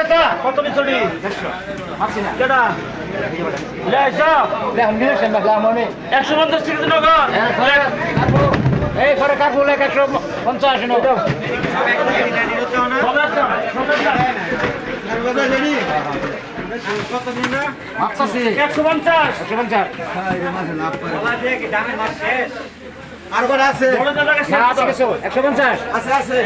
আচ্ছা কত পিছড়ি একশো পঞ্চাশ নগর। এই পরে কাকুল একশো পঞ্চাশ নগর একশো পঞ্চাশ। একশো পঞ্চাশ। আর আছে? হ্যাঁ, একশো পঞ্চাশ। আছে আছে।